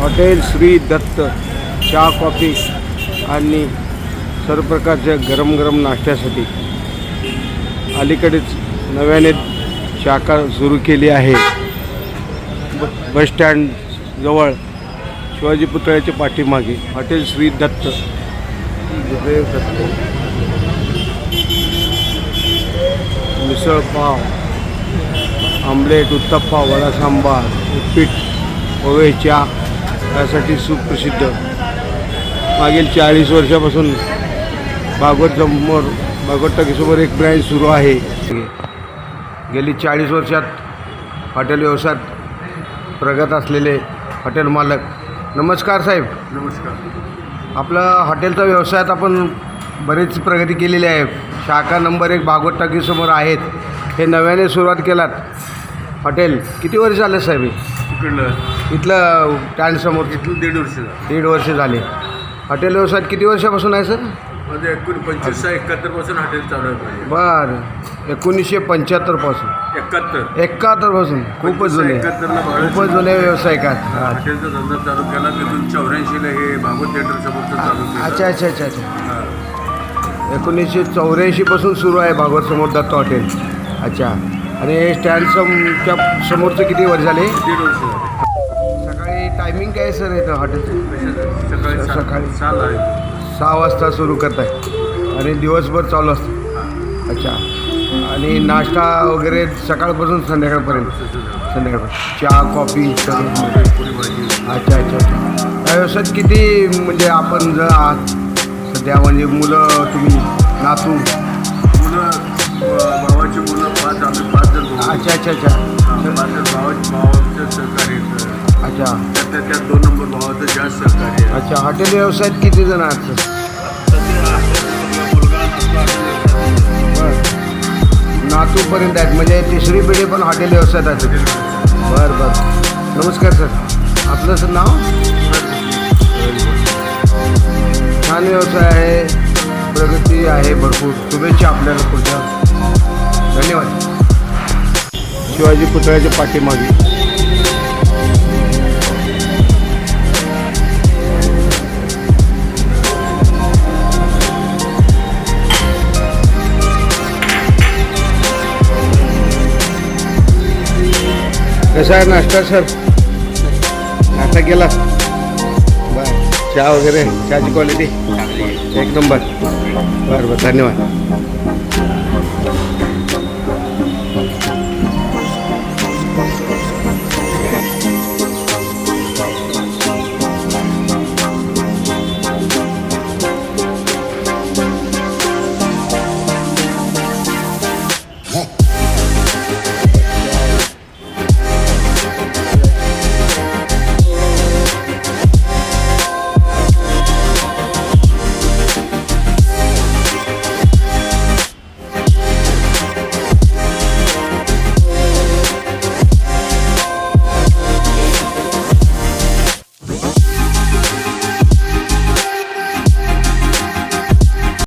Hotel Shri Datta चहा coffee आणि सर्व प्रकारच्या गरम गरम नाश्त्यासाठी अलीकडेच नव्याने शाखा सुरू केली आहे. ब बस स्टँड जवळ शिवाजी पुतळ्याच्या पाठीमागे हॉटेल श्री दत्त. मिसळपाव मिसळ पाव आमलेट उत्तप्पा वडा सांबार उपीट पोहे चहा यासाठी सुप्रसिद्ध. मागील चाळीस वर्षापासून भागवत समोर भागवत टाकीसमोर एक ब्रँच सुरू आहे. गेली चाळीस वर्षात हॉटेल व्यवसायात प्रगत असलेले हॉटेल मालक. नमस्कार साहेब. नमस्कार. आपला हॉटेलचा व्यवसायात आपण बरीच प्रगती केलेली आहे. शाखा नंबर एक भागवत टाकीसमोर आहेत. हे नव्याने सुरुवात केलात. हॉटेल किती वर्ष झालं साहेब हे? इथलं स्टँडसमोर इथून दीड वर्ष झालं. दीड वर्ष झाले. हॉटेल व्यवसायात किती वर्षापासून आहे सर? म्हणजे एकूण पंचवीस एकाहत्तरपासून हॉटेल चालू आहे बरं. एकोणीसशे पंच्याहत्तरपासून एकाहत्तर. एकाहत्तरपासून खूपच जुने. एकाहत्तरला खूपच जुने व्यावसायिक आहेत. हॉटेलचा धंदा चालू केला तिथून चौऱ्याऐंशीला हे भागवत थिएटर समोरचं चालू केलं. अच्छा अच्छा अच्छा अच्छा. हा. एकोणीसशे चौऱ्याऐंशीपासून सुरू आहे भागवत समोर दत्त हॉटेल. अच्छा. आणि हे स्टँड समच्या समोरचं किती वर्ष झाले? दीड वर्ष झाले. टायमिंग काय सर इथं हॉटेलचं? सकाळी सात- सकाळी. सहाला आहे. सहा वाजता सुरू करताय आणि दिवसभर चालू असतं. अच्छा. आणि नाश्ता वगैरे सकाळपासून संध्याकाळपर्यंत? संध्याकाळपर्यंत. चहा कॉफी पुरी भाजी अच्छा अच्छा अच्छा. या व्यवसायात किती म्हणजे आपण जर आहात सध्या म्हणजे मुलं तुम्ही नातू? मुलं अं, भावाची मुलं पाच आम्ही पाच जण भाऊ. अच्छा अच्छा अच्छा. हा, पाच जण भावाचे भावाचं आहे. अच्छा. त्यात त्यात दोन नंबर भावाचं जास्त सहकार्य आहे. अच्छा हॉटेल व्यवसायात किती जण आहात सर? मुलगा बरं. नातूपर्यंत आहेत म्हणजे तिसरी पिढी पण हॉटेल व्यवसायात आहे बरं बरं. नमस्कार सर. आपलं सर नाव? छान व्यवसाय आहे प्रगती आहे भरपूर. शुभेच्छा आपल्याला पुढच्या. धन्यवाद. शिवाजी पुतळ्याच्या पाठीमागे. कसा आहे नाश्ता सर? नाश्ता केला? बर. चहा वगैरे चहाची क्वालिटी एक नंबर. बरं बरं. धन्यवाद.